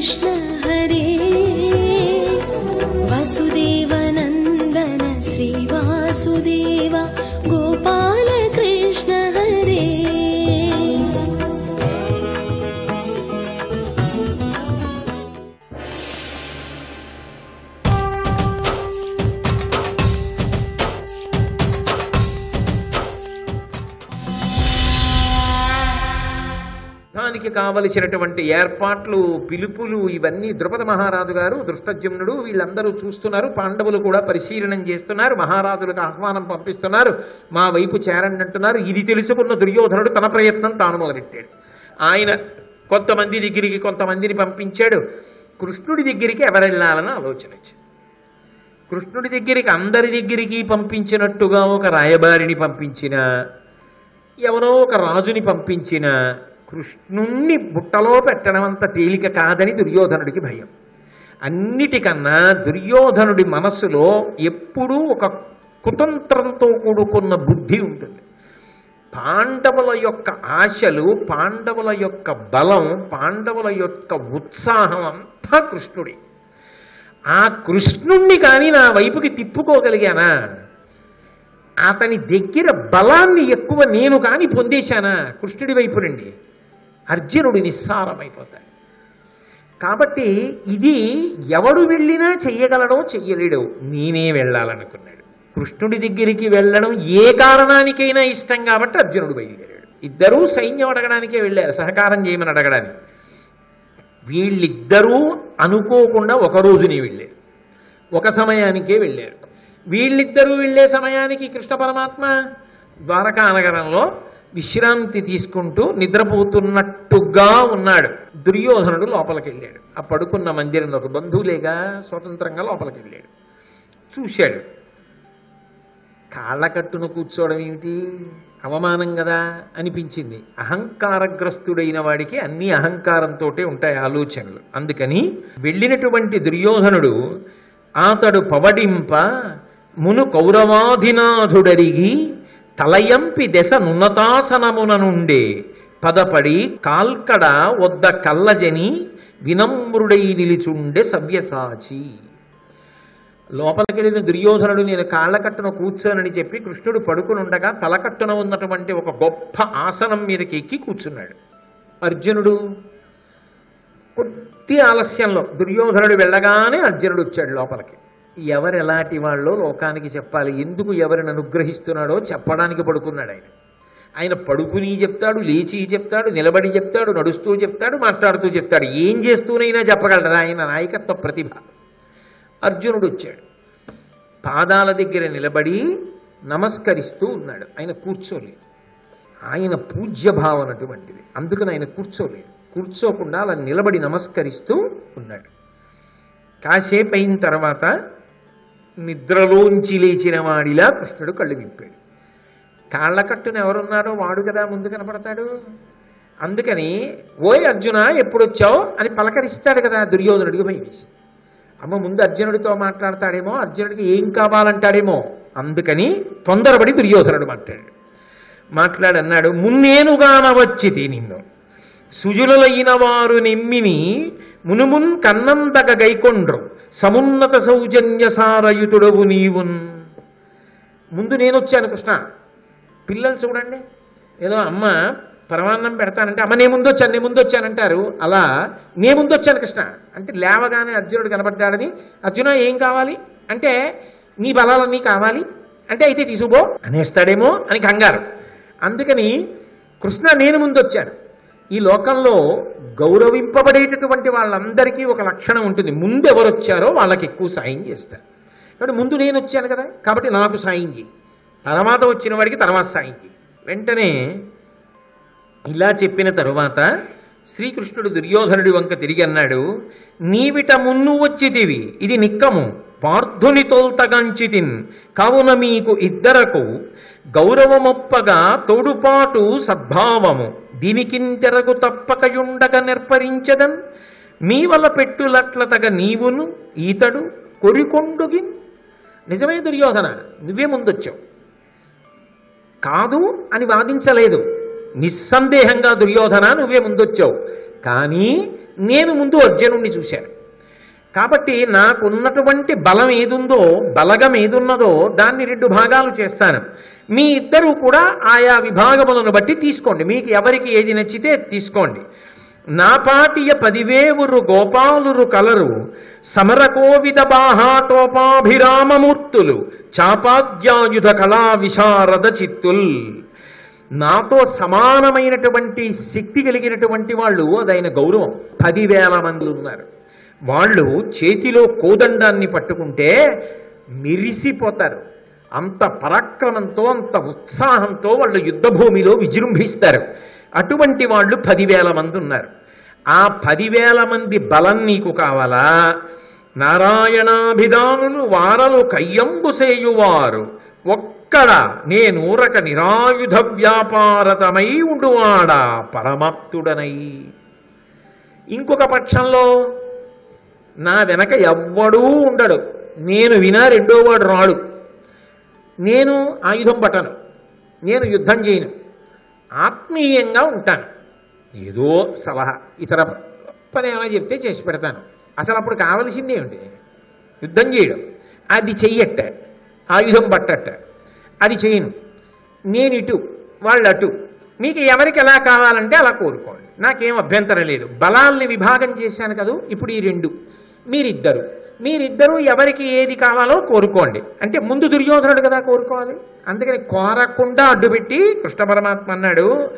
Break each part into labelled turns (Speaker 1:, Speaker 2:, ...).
Speaker 1: Krishna.
Speaker 2: దానికి కావలసినటువంటి ఏర్పాట్లు పిలుపులు ఇవన్నీ ద్రుపద మహారాజు గారు దృష్టజమ్నుడు వీళ్ళందరూ చూస్తున్నారు. పాండవులు కూడా పరిశీలనం చేస్తున్నారు. మహారాజులకు ఆహ్వానం పంపిస్తున్నారు. మా వైపు చేరండి అంటున్నారు. ఇది తెలుసుకున్న దుర్యోధనుడు తన ప్రయత్నం తాను మొదలెట్టాడు. ఆయన కొంతమంది దగ్గరికి కొంతమందిని పంపించాడు. కృష్ణుడి దగ్గరికి ఎవరెళ్ళాలని ఆలోచన వచ్చింది. కృష్ణుడి దగ్గరికి అందరి దగ్గరికి పంపించినట్టుగా ఒక రాయబారిని పంపించిన ఎవరో ఒక రాజుని పంపించిన కృష్ణుణ్ణి బుట్టలో పెట్టడం అంత తేలిక కాదని దుర్యోధనుడికి భయం. అన్నిటికన్నా దుర్యోధనుడి మనస్సులో ఎప్పుడూ ఒక కుతంత్రంతో కూడుకున్న బుద్ధి ఉంటుంది. పాండవుల యొక్క ఆశలు పాండవుల యొక్క బలం పాండవుల యొక్క ఉత్సాహం అంతా కృష్ణుడి. ఆ కృష్ణుణ్ణి కానీ నా వైపుకి తిప్పుకోగలిగానా? అతని దగ్గర బలాన్ని ఎక్కువ నేను కానీ పొందేశానా? కృష్ణుడి వైపు నుండి అర్జునుడు నిస్సారమైపోతాడు. కాబట్టి ఇది ఎవడు వెళ్ళినా చెయ్యగలడో చెయ్యలేడో. నేనే వెళ్ళాలనుకున్నాడు. కృష్ణుడి దగ్గరికి వెళ్ళడం ఏ కారణానికైనా ఇష్టం కాబట్టి అర్జునుడు బయలుదేరాడు. ఇద్దరూ సైన్యం అడగడానికే వెళ్ళారు సహకారం చేయమని అడగడానికి. వీళ్ళిద్దరూ అనుకోకుండా ఒక రోజునే వెళ్ళారు. ఒక సమయానికే వెళ్ళారు. వీళ్ళిద్దరూ వెళ్ళే సమయానికి కృష్ణ పరమాత్మ ద్వారకా నగరంలో విశ్రాంతి తీసుకుంటూ నిద్రపోతున్నట్టుగా ఉన్నాడు. దుర్యోధనుడు లోపలికి వెళ్ళాడు ఆ పడుకున్న మందిరంలో ఒక బంధువులేగా స్వతంత్రంగా లోపలికి వెళ్ళాడు చూశాడు. కాళ్ళ కట్టును కూర్చోవడం ఏమిటి? అవమానం కదా అనిపించింది. అహంకారగ్రస్తుడైన వాడికి అన్ని అహంకారంతో ఉంటాయి ఆలోచనలు. అందుకని వెళ్ళినటువంటి దుర్యోధనుడు అతడు పవడింప మును కౌరవాధినాథుడరిగి తలయంపి దశ నున్నతాసనమున నుండే పదపడి కాల్కడ వద్ద కల్లజని వినమ్రుడై నిలిచుండే సవ్యసాచి. లోపలికి వెళ్ళిన దుర్యోధనుడు నేను కాళ్ళకట్టున కూర్చోనని చెప్పి కృష్ణుడు పడుకుని ఉండగా తలకట్టున ఉన్నటువంటి ఒక గొప్ప ఆసనం మీదకి ఎక్కి కూర్చున్నాడు. అర్జునుడు కొద్ది ఆలస్యంలో దుర్యోధనుడు వెళ్ళగానే అర్జునుడు వచ్చాడు లోపలికి. ఎవరు ఎలాంటి వాళ్ళో లోకానికి చెప్పాలి. ఎందుకు ఎవరిని అనుగ్రహిస్తున్నాడో చెప్పడానికి పడుకున్నాడు ఆయన. ఆయన పడుకుని చెప్తాడు లేచి చెప్తాడు నిలబడి చెప్తాడు నడుస్తూ చెప్తాడు మాట్లాడుతూ చెప్తాడు. ఏం చేస్తూనైనా చెప్పగలరా? ఆయన నాయకత్వ ప్రతిభ. అర్జునుడు వచ్చాడు. పాదాల దగ్గర నిలబడి నమస్కరిస్తూ ఉన్నాడు. ఆయన కూర్చోలేదు. ఆయన పూజ్య భావన అటువంటిది. అందుకని ఆయన కూర్చోలేదు. కూర్చోకుండా అలా నిలబడి నమస్కరిస్తూ ఉన్నాడు. కాసేపు అయిన తర్వాత నిద్రలోంచి లేచిన వాడిలా కృష్ణుడు కళ్ళు విప్పాడు. కాళ్ళకట్టున ఎవరున్నారో వాడు కదా ముందు కనపడతాడు. అందుకని ఓయ్ అర్జున ఎప్పుడొచ్చావు? అని పలకరిస్తాడు కదా దుర్యోధనుడికి భయం వేసింది అమ్మ ముందు అర్జునుడితో మాట్లాడతాడేమో అర్జునుడికి ఏం కావాలంటాడేమో. అందుకని తొందరపడి దుర్యోధనుడు మాట్లాడాడు. మాట్లాడన్నాడు మున్నేనుగానవచ్చితి నిన్ను. సుజులైన వారు నెమ్మిని మునుమున్ కన్నంతక గైకొండ్రు సమున్నత సౌజన్య సారయుతుడవు నీవున్. ముందు నేను వచ్చాను కృష్ణ. పిల్లలు చూడండి. ఏదో అమ్మ పరమాన్నం పెడతానంటే అమ్మ నే ముందు వచ్చాను నే ముందు వచ్చానంటారు అలా నే ముందు వచ్చాను కృష్ణ. అంటే లేవగానే అర్జునుడు కనబడ్డాడని అర్జున ఏం కావాలి? అంటే నీ బలాలన్నీ కావాలి? అంటే అయితే తీసుకుపో. అనేస్తాడేమో అని కంగారు. అందుకని కృష్ణ నేను ముందు వచ్చాను ఈ లోకంలో గౌరవింపబడేటటువంటి వాళ్ళందరికీ ఒక లక్షణం ఉంటుంది. ముందు ఎవరు వచ్చారో వాళ్ళకి ఎక్కువ సాయం చేస్తారు. కాబట్టి ముందు నేను వచ్చాను కదా కాబట్టి నాకు సాయం చేయి. తర్వాత వచ్చిన వాడికి తర్వాత సాయం చేయి. వెంటనే ఇలా చెప్పిన తరువాత శ్రీకృష్ణుడు దుర్యోధనుడి వంక తిరిగి అన్నాడు నీవిట మున్ను వచ్చితివి ఇది నిక్కము. పార్థుని తోల్తగంచితిన్. కావున మీకు ఇద్దరకు గౌరవమొప్పగా తోడుపాటు సద్భావము. దీనికింతెరకు తప్పకయుండగ నిర్పరించదన్. మీ వల్ల పెట్టులట్లతగ నీవును ఈతడు కొరికొండుగి నిజమే దుర్యోధన నువ్వే ముందొచ్చావు. కాదు అని వాదించలేదు. నిస్సందేహంగా దుర్యోధన నువ్వే ముందొచ్చావు. కానీ నేను ముందు అర్జునుణ్ణి చూశాను. కాబట్టి నాకున్నటువంటి బలం ఏదుందో బలగం ఏదున్నదో దాన్ని రెండు భాగాలు చేస్తాను. మీ ఇద్దరూ కూడా ఆయా విభాగములను బట్టి తీసుకోండి. మీకు ఎవరికి ఏది నచ్చితే తీసుకోండి. నా పాటియ పదివేవురు గోపాలురు కలరు సమరకోవిద బాహాటోపాభిరామమూర్తులు చాపాద్యాయుధ కళా విశారద చిత్తుల్. నాతో సమానమైనటువంటి శక్తి కలిగినటువంటి వాళ్ళు అదైన గౌరవం. పదివేల మంది ఉన్నారు. వాళ్ళు చేతిలో కోదండాన్ని పట్టుకుంటే మిరిసిపోతారు. అంత పరాక్రమంతో అంత ఉత్సాహంతో వాళ్ళు యుద్ధభూమిలో విజృంభిస్తారు. అటువంటి వాళ్ళు పదివేల మంది ఉన్నారు. ఆ పదివేల మంది బలం నీకు కావాలా? నారాయణాభిధానులు వారలు కయ్యంబుసేయువారు ఒక్కడ ఒక్కడ నేనూరక నిరాయుధ వ్యాపారతమై ఉండువాడా పరమాప్తుడనై ఇంకొక పక్షంలో నా వెనక ఎవ్వడూ ఉండడు. నేను వినా రెండో వాడు రాడు. నేను ఆయుధం పట్టను. నేను యుద్ధం చేయను. ఆత్మీయంగా ఉంటాను. ఏదో సలహా ఇతర పని ఏమైనా చెప్తే చేసి పెడతాను. అసలు అప్పుడు కావలసిందే ఉంది యుద్ధం చేయడం. అది చెయ్యట్ట. ఆయుధం పట్టట అది చేయను. నేను ఇటు వాళ్ళు అటు. మీకు ఎవరికి ఎలా కావాలంటే అలా కోరుకోండి. నాకేం అభ్యంతరం లేదు. బలాల్ని విభాగం చేశాను కదూ? ఇప్పుడు ఈ రెండు. మీరిద్దరు. మీరిద్దరూ ఎవరికి ఏది కావాలో కోరుకోండి. అంటే ముందు దుర్యోధనుడు కదా కోరుకోవాలి. అందుకని కోరకుండా అడ్డుపెట్టి కృష్ణ పరమాత్మ అన్నాడు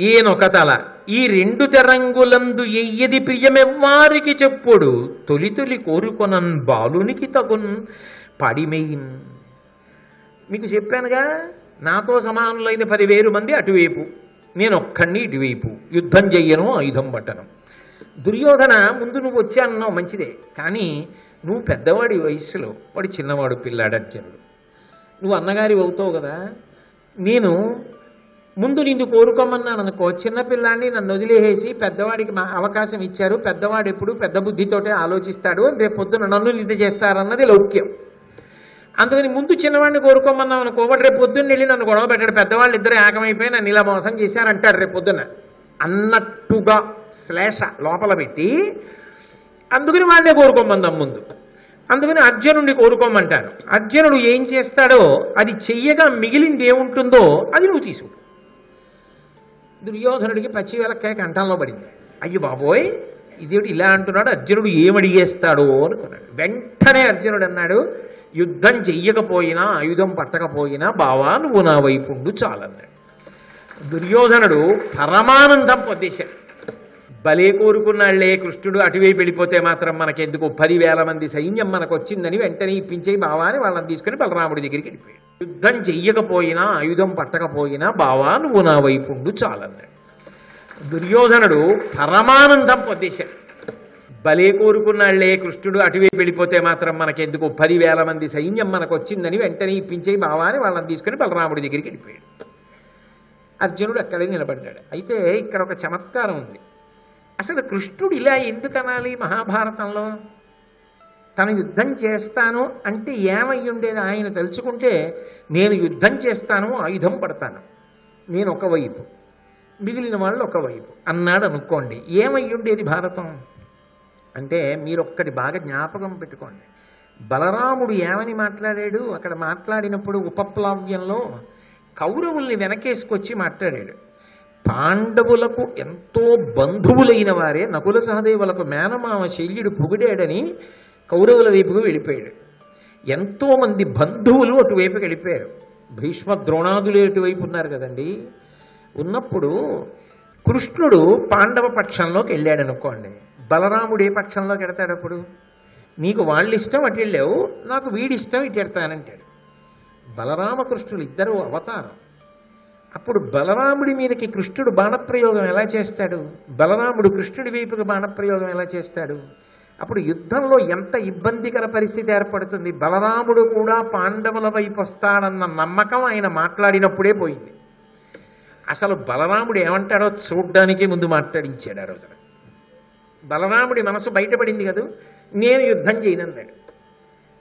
Speaker 2: ఏనొక తల ఈ రెండు తెరంగులందు ఎయ్యది ప్రియమెవ్వారికి చెప్పుడు. తొలి తొలి కోరుకొనన్ బాలునికి తగున్ పడిమెయిన్ మీకు చెప్పానుగా నాతో సమానులైన పదివేలు మంది అటువైపు నేను ఒక్కడిని ఇటువైపు యుద్ధం చెయ్యను ఆయుధం పట్టను. దుర్యోధన ముందు నువ్వు వచ్చానన్నావు మంచిదే. కానీ నువ్వు పెద్దవాడి వయస్సులో వాడు చిన్నవాడు పిల్లాడు అర్జునుడు నువ్వు అన్నగారి అవుతావు కదా. నేను ముందు నిన్ను కోరుకోమన్నాను అనుకో చిన్నపిల్లాన్ని నన్ను వదిలేసేసి పెద్దవాడికి మా అవకాశం ఇచ్చారు పెద్దవాడు ఎప్పుడు పెద్ద బుద్ధితోటే ఆలోచిస్తాడు రేపు పొద్దున నన్ను నిద్ర చేస్తారన్నది లౌక్యం. అందుకని ముందు చిన్నవాడిని కోరుకోమన్నాం అనుకో వాడు రేపు పొద్దున్న వెళ్ళి నన్ను గొడవ పెట్టాడు పెద్దవాళ్ళు ఇద్దరు ఏకమైపోయి నన్ను ఇలా మోసం చేశారంటాడు రేపు పొద్దున్న అన్నట్టుగా శ్లేష లోపల పెట్టి అందుకని వాళ్ళే కోరుకోమందాం ముందు అందుకని అర్జునుడిని కోరుకోమంటారు అర్జునుడు ఏం చేస్తాడో అది చెయ్యగా మిగిలింది ఏముంటుందో అది నువ్వు తీసుకో దుర్యోధనుడికి పచ్చి వెలక్కాయ కంఠంలో పడింది. అయ్యి బాబోయ్ ఇదేమిటి ఇలా అంటున్నాడు? అర్జునుడు ఏమడిగేస్తాడో అనుకున్నాడు. వెంటనే అర్జునుడు అన్నాడు యుద్ధం చెయ్యకపోయినా ఆయుధం పట్టకపోయినా బావా నువ్వు నా వైపుండు చాలన్నాడు. దుర్యోధనుడు పరమానందం పొందేశాడు. భలే కోరుకున్నాళ్ళే కృష్ణుడు అటువైపు వెళ్ళిపోతే మాత్రం మనకెందుకు? పదివేల మంది సైన్యం మనకు వచ్చిందని వెంటనే ఇప్పించే బావాని వాళ్ళని తీసుకుని బలరాముడి దగ్గరికి వెళ్ళిపోయాడు. యుద్ధం చెయ్యకపోయినా ఆయుధం పట్టకపోయినా బావా నువ్వు నా వైపు ఉండు చాలన్నాడు. దుర్యోధనుడు పరమానందం పొందేశాడు. భలే కోరుకున్నాళ్ళే కృష్ణుడు అటువైపు వెళ్ళిపోతే మాత్రం మనకెందుకు? పదివేల మంది సైన్యం మనకు వచ్చిందని వెంటనే ఇప్పించే బావాని వాళ్ళని తీసుకుని బలరాముడి దగ్గరికి వెళ్ళిపోయాడు. అర్జునుడు అక్కడే నిలబడ్డాడు. అయితే ఇక్కడ ఒక చమత్కారం ఉంది. అసలు కృష్ణుడు ఇలా ఎందుకు అనాలి మహాభారతంలో? తను యుద్ధం చేస్తాను అంటే ఏమై ఉండేది ఆయన తలుచుకుంటే నేను యుద్ధం చేస్తాను ఆయుధం పడతాను. నేను ఒకవైపు మిగిలిన వాళ్ళు ఒకవైపు అన్నాడు అనుకోండి ఏమై ఉండేది భారతం? అంటే మీరు ఒక్కటి బాగా జ్ఞాపకం పెట్టుకోండి. బలరాముడు ఏమని మాట్లాడాడు? అక్కడ మాట్లాడినప్పుడు ఉపప్లావ్యంలో కౌరవుల్ని వెనకేసుకొచ్చి మాట్లాడాడు. పాండవులకు ఎంతో బంధువులైన వారే నకుల సహదేవులకు మేనమామ శల్యుడు పొగిడాడని కౌరవుల వైపుకు వెళ్ళిపోయాడు. ఎంతోమంది బంధువులు అటువైపుకి వెళ్ళిపోయారు. భీష్మ ద్రోణాదులు అటువైపు ఉన్నారు కదండి. ఉన్నప్పుడు కృష్ణుడు పాండవ పక్షంలోకి వెళ్ళాడు అనుకోండి. బలరాముడు ఏ పక్షంలోకి వెడతాడు అప్పుడు? నీకు వాళ్ళు ఇష్టం అటు వెళ్ళావు నాకు వీడిష్టం ఇటు వెడతానంటాడు బలరామకృష్ణులు ఇద్దరు అవతారం. అప్పుడు బలరాముడి మీదకి కృష్ణుడు బాణప్రయోగం ఎలా చేస్తాడు? బలరాముడు కృష్ణుడి వైపుకి బాణప్రయోగం ఎలా చేస్తాడు? అప్పుడు యుద్ధంలో ఎంత ఇబ్బందికర పరిస్థితి ఏర్పడుతుంది? బలరాముడు కూడా పాండవుల వైపు వస్తాడన్న నమ్మకం ఆయన మాట్లాడినప్పుడే పోయింది. అసలు బలరాముడు ఏమంటాడో చూడ్డానికి ముందు మాట్లాడించాడు ఆ రోజున బలరాముడి మనసు బయటపడింది కదూ? నేను యుద్ధం చేయనన్నాడు.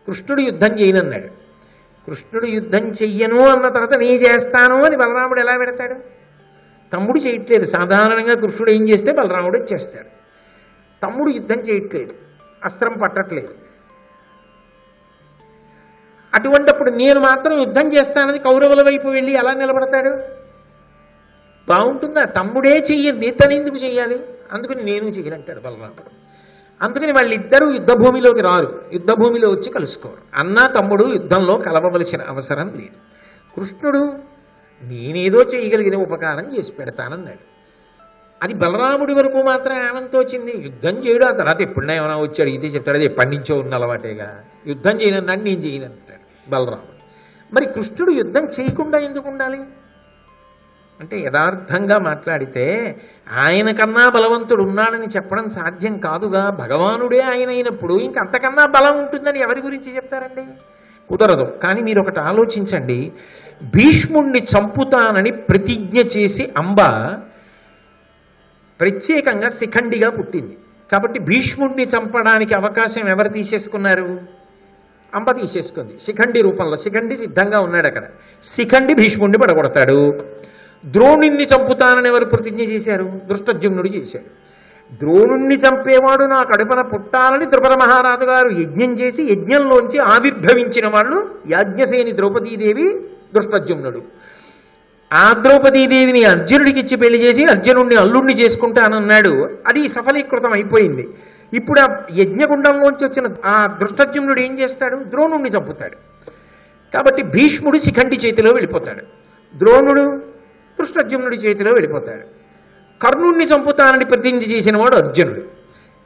Speaker 2: కృష్ణుడు యుద్ధం చేయనన్నాడు. కృష్ణుడు యుద్ధం చెయ్యను అన్న తర్వాత నీ చేస్తాను అని బలరాముడు ఎలా పెడతాడు? తమ్ముడు చేయట్లేదు. సాధారణంగా కృష్ణుడు ఏం చేస్తే బలరాముడు చేస్తాడు. తమ్ముడు యుద్ధం చేయట్లేదు. అస్త్రం పట్టట్లేదు. అటువంటప్పుడు నేను మాత్రం యుద్ధం చేస్తానని కౌరవుల వైపు వెళ్ళి ఎలా నిలబడతాడు? బాగుంటుందా? తమ్ముడే చెయ్యి తను ఎందుకు చెయ్యాలి? అందుకని నేను చెయ్యనంటాడు బలరాముడు. అందుకని వాళ్ళిద్దరూ యుద్ధ భూమిలోకి రారు. యుద్ధ భూమిలో వచ్చి కలుసుకోరు. అన్న తమ్ముడు యుద్ధంలో కలవవలసిన అవసరం లేదు. కృష్ణుడు నేనేదో చేయగలిగిన ఉపకారం చేసి పెడతానన్నాడు. అది బలరాముడి వరకు మాత్రం ఆనందంతో వచ్చింది. యుద్ధం చేయడు. ఆ తర్వాత ఎప్పుడైనా ఏమైనా వచ్చి అడిగితే చెప్తాడు అది ఎప్పటి నుంచో ఉన్న అలవాటేగా. యుద్ధం చేయనన్నాడు నేను చేయనంటాడు బలరాముడు. మరి కృష్ణుడు యుద్ధం చేయకుండా ఎందుకు ఉండాలి? అంటే యథార్థంగా మాట్లాడితే ఆయన కన్నా బలవంతుడు ఉన్నాడని చెప్పడం సాధ్యం కాదుగా. భగవానుడే ఆయన అయినప్పుడు ఇంకంతకన్నా బలం ఉంటుందని ఎవరి గురించి చెప్తారండి? కుదరదు. కానీ మీరు ఒకటి ఆలోచించండి. భీష్ముణ్ణి చంపుతానని ప్రతిజ్ఞ చేసి అంబ ప్రత్యేకంగా శిఖండిగా పుట్టింది. కాబట్టి భీష్ముణ్ణి చంపడానికి అవకాశం ఎవరు తీసేసుకున్నారు? అంబ తీసేసుకుంది. శిఖండి రూపంలో. శిఖండి సిద్ధంగా ఉన్నాడు అక్కడ శిఖండి భీష్ముణ్ణి పడగొడతాడు. ద్రోణుణ్ణి చంపుతానని ఎవరు ప్రతిజ్ఞ చేశారు? దృష్టజ్యుమ్నుడు చేశాడు. ద్రోణుణ్ణి చంపేవాడు నా కడుపున పుట్టాలని ద్రుపద మహారాజు గారు యజ్ఞం చేసి యజ్ఞంలోంచి ఆవిర్భవించిన వాళ్ళు యాజ్ఞసేని ద్రౌపదీదేవి దృష్టజ్యుమ్నుడు ఆ ద్రౌపదీదేవిని అర్జునుడికి ఇచ్చి పెళ్ళి చేసి అర్జునుడిని అల్లుణ్ణి చేసుకుంటానన్నాడు. అది సఫలీకృతం అయిపోయింది. ఇప్పుడు ఆ యజ్ఞగుండంలోంచి వచ్చిన ఆ దృష్టజ్యుమ్నుడు ఏం చేస్తాడు? ద్రోణుణ్ణి చంపుతాడు. కాబట్టి భీష్ముడు శిఖండి చేతిలో వెళ్ళిపోతాడు. ద్రోణుడు దృష్టజ్యుమ్నుడి చేతిలో వెళ్ళిపోతాడు. కర్ణుణ్ణి చంపుతానని ప్రతిజ్ఞ చేసిన వాడు అర్జునుడు.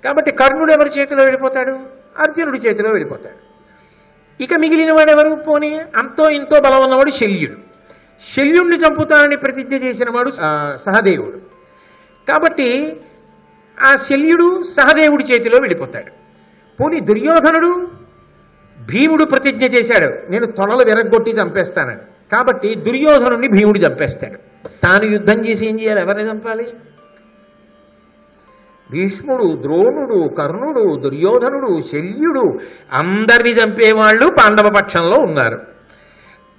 Speaker 2: కాబట్టి కర్ణుడు ఎవరి చేతిలో వెళ్ళిపోతాడు? అర్జునుడి చేతిలో వెళ్ళిపోతాడు. ఇక మిగిలిన వాడు ఎవరు? పోనీ అంతో ఇంతో బలం ఉన్నవాడు శల్యుడు. శల్యుణ్ణి చంపుతానని ప్రతిజ్ఞ చేసిన వాడు సహదేవుడు. కాబట్టి ఆ శల్యుడు సహదేవుడి చేతిలో వెళ్ళిపోతాడు. పోనీ దుర్యోధనుడు? భీముడు ప్రతిజ్ఞ చేశాడు. నేను తొడలు విరగ్గొట్టి చంపేస్తానని. కాబట్టి దుర్యోధనుడిని భీముడు చంపేస్తాడు. తాను యుద్ధం చేసి ఏం చేయాలి? ఎవరిని చంపాలి? భీష్ముడు ద్రోణుడు కర్ణుడు దుర్యోధనుడు శల్యుడు అందరిని చంపేవాళ్ళు పాండవ పక్షంలో ఉన్నారు.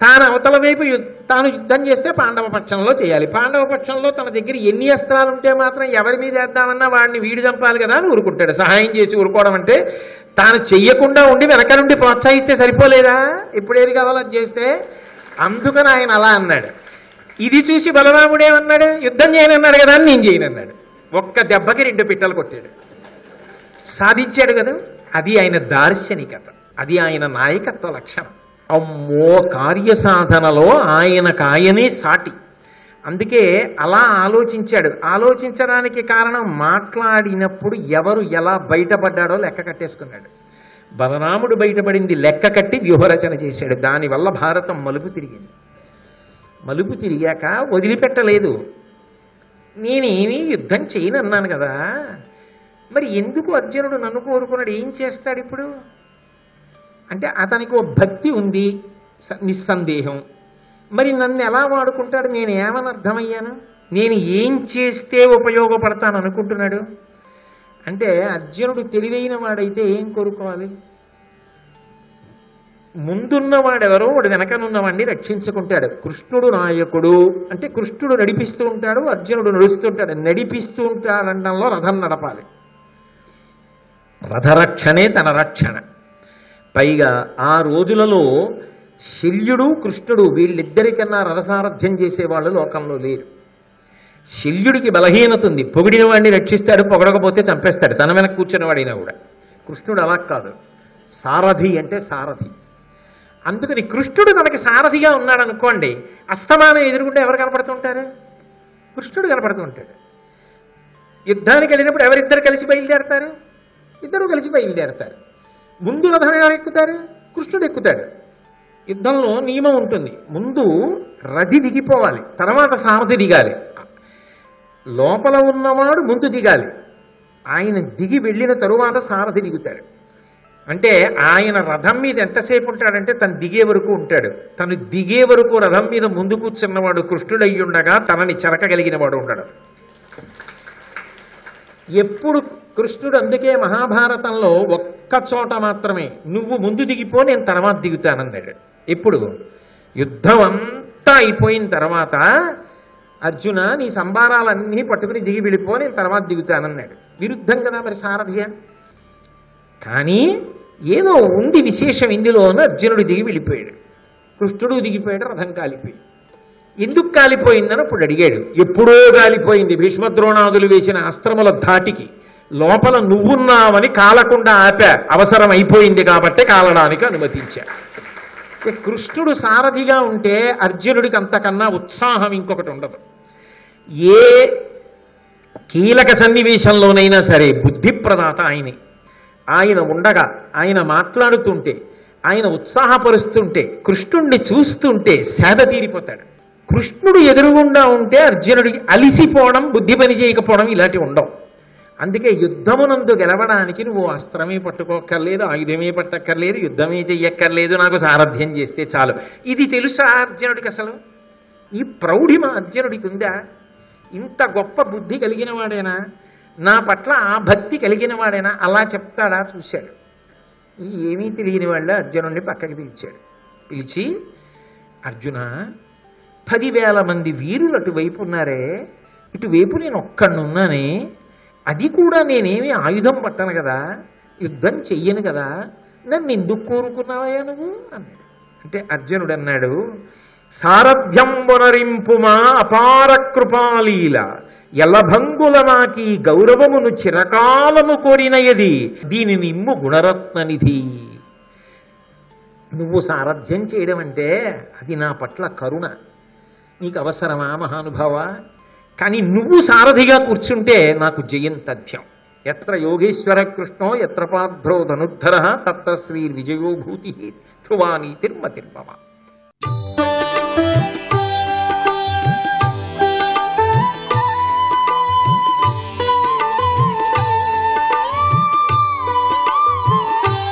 Speaker 2: తాను అవతల వైపు తాను యుద్ధం చేస్తే పాండవ పక్షంలో చేయాలి. పాండవ పక్షంలో తన దగ్గర ఎన్ని అస్త్రాలు ఉంటే మాత్రం ఎవరి మీద వేద్దామన్నా వాడిని వీడి చంపాలి కదా అని ఊరుకుంటాడు. సహాయం చేసి ఊరుకోవడం అంటే తాను చెయ్యకుండా ఉండి వెనక నుండి ప్రోత్సహిస్తే సరిపోలేదా? ఇప్పుడేది కావాలో చేస్తే? అందుకని ఆయన అలా అన్నాడు. ఇది చూసి బలరాముడు ఏమన్నాడు యుద్ధం చేయనన్నాడు కదా అని నేను చేయనన్నాడు. ఒక్క దెబ్బకి రెండు పిట్టలు కొట్టాడు. సాధించాడు కదా? అది ఆయన దార్శనికత. అది ఆయన నాయకత్వ లక్షణం. అమ్మో కార్యసాధనలో ఆయనకు ఆయనే సాటి. అందుకే అలా ఆలోచించాడు. ఆలోచించడానికి కారణం మాట్లాడినప్పుడు ఎవరు ఎలా బయటపడ్డాడో లెక్క కట్టేసుకున్నాడు. బలరాముడు బయటపడింది లెక్క కట్టి వ్యూహరచన చేశాడు. దానివల్ల భారతం మలుపు తిరిగింది. మలుపు తిరిగాక వదిలిపెట్టలేదు. నేనేమీ యుద్ధం చేయనన్నాను కదా. మరి ఎందుకు అర్జునుడు నన్ను కోరుకున్నాడు? ఏం చేస్తాడు ఇప్పుడు? అంటే అతనికి ఓ భక్తి ఉంది స- నిస్సందేహం. మరి నన్ను ఎలా వాడుకుంటాడు? నేను ఏమని అర్థమయ్యాను? నేను ఏం చేస్తే ఉపయోగపడతాను అనుకుంటున్నాడు అంటే అర్జునుడు తెలివైన వాడైతే ఏం కోరుకోవాలి? ముందున్నవాడెవరో వాడు వెనకనున్నవాడిని రక్షించుకుంటాడు. కృష్ణుడు నాయకుడు అంటే కృష్ణుడు నడిపిస్తూ ఉంటాడు అర్జునుడు నడుస్తుంటాడు నడిపిస్తూ ఉంటాడనడంలో రథం నడపాలి. రథరక్షణే తన రక్షణ. పైగా ఆ రోజులలో శల్యుడు కృష్ణుడు వీళ్ళిద్దరికన్నా రథసారథ్యం చేసేవాళ్ళు లోకంలో లేరు. శల్యుడికి బలహీనత ఉంది. పొగిడిన వాడిని రక్షిస్తాడు పొగడకపోతే చంపేస్తాడు. తన వెనక కూర్చున్నవాడైనా కూడా. కృష్ణుడు అలా కాదు. సారథి అంటే సారథి. అందుకని కృష్ణుడు తనకి సారథిగా ఉన్నాడు అనుకోండి అస్తమానం ఎదురుకుంటే ఎవరు కనపడుతుంటారు? కృష్ణుడు కనపడుతుంటాడు. యుద్ధానికి వెళ్ళినప్పుడు ఎవరిద్దరు కలిసి బయలుదేరతారు? ఇద్దరు కలిసి బయలుదేరతారు. ముందు రథం ఎవరు ఎక్కుతారు? కృష్ణుడు ఎక్కుతాడు. యుద్ధంలో నియమం ఉంటుంది. ముందు రథి దిగిపోవాలి తర్వాత సారథి దిగాలి. లోపల ఉన్నవాడు ముందు దిగాలి. ఆయన దిగి వెళ్ళిన తరువాత సారథి దిగుతాడు. అంటే ఆయన రథం మీద ఎంతసేపు ఉంటాడంటే తను దిగే వరకు ఉంటాడు. తను దిగే వరకు రథం మీద ముందు కూర్చున్నవాడు కృష్ణుడు అయ్యి ఉండగా తనని చెరకగలిగిన వాడు ఉండడు. ఎప్పుడు కృష్ణుడు అందుకే మహాభారతంలో ఒక్క చోట మాత్రమే నువ్వు ముందు దిగిపో నేను తర్వాత దిగుతానన్నాడు. ఎప్పుడు? యుద్ధం అంతా అయిపోయిన తర్వాత అర్జున నీ సంబారాలన్నీ పట్టుకుని దిగి వెళ్ళిపో నేను తర్వాత దిగుతానన్నాడు. విరుద్ధం కదా మరి సారథ్య కానీ ఏదో ఉంది విశేషం ఇందులోనూ అర్జునుడు దిగి వెళ్ళిపోయాడు. కృష్ణుడు దిగిపోయాడు రథం కాలిపోయాడు ఎందుకు కాలిపోయిందని అప్పుడు అడిగాడు. ఎప్పుడో కాలిపోయింది. భీష్మద్రోణాదులు వేసిన అస్త్రముల ధాటికి. లోపల నువ్వున్నావని కాలకుండా ఆపా. అవసరం అయిపోయింది కాబట్టి కాలడానికి అనుమతించా. కృష్ణుడు సారథిగా ఉంటే అర్జునుడికి అంతకన్నా ఉత్సాహం ఇంకొకటి ఉండదు. ఏ కీలక సన్నివేశంలోనైనా సరే బుద్ధి ప్రదాత ఆయనే. ఆయన ఉండగా ఆయన మాట్లాడుతుంటే ఆయన ఉత్సాహపరుస్తుంటే కృష్ణుణ్ణి చూస్తుంటే సేద తీరిపోతాడు. కృష్ణుడు ఎదురుగుండా ఉంటే అర్జునుడికి అలిసిపోవడం బుద్ధి పని చేయకపోవడం ఇలాంటివి ఉండవు. అందుకే యుద్ధమునందు గెలవడానికి నువ్వు అస్త్రమే పట్టుకోక్కర్లేదు ఆయుధమే పట్టక్కర్లేదు యుద్ధమే చెయ్యక్కర్లేదు నాకు సారథ్యం చేస్తే చాలు. ఇది తెలుసా అర్జునుడికి అసలు? ఈ ప్రౌఢిమ అర్జునుడికి ఉందా? ఇంత గొప్ప బుద్ధి కలిగిన వాడేనా? నా పట్ల ఆ భక్తి కలిగిన వాడేనా అలా చెప్తాడా చూశాడు. ఏమీ తెలియని వాళ్ళు అర్జునుడిని పక్కకి పిలిచాడు. పిలిచి అర్జున పదివేల మంది వీరులు అటువైపు ఉన్నారే. ఇటువైపు నేను ఒక్కడున్నానే అది కూడా నేనేమి ఆయుధం పట్టను కదా. యుద్ధం చెయ్యను కదా. నన్ను ఎందుకు కోరుకున్నావయ్యా నువ్వు? అన్నాడు. అంటే అర్జునుడు అన్నాడు సారథ్యం వనరింపుమా అపార కృపాలీల. ఎలభంగులమాకి గౌరవమును చిరకాలము కోరిన ఎది దీని నిమ్ము గుణరత్ననిధి. నువ్వు సారథ్యం చేయడం అంటే అది నా పట్ల కరుణ. నీకు అవసరమా మహానుభావ? కానీ నువ్వు సారథిగా కూర్చుంటే నాకు జయంతథ్యం ఎత్ర యోగేశ్వర కృష్ణో ఎత్ర పార్థో ధనుర్ధర తత్ర శ్రీ విజయోభూతి ధ్రువాని తిర్మ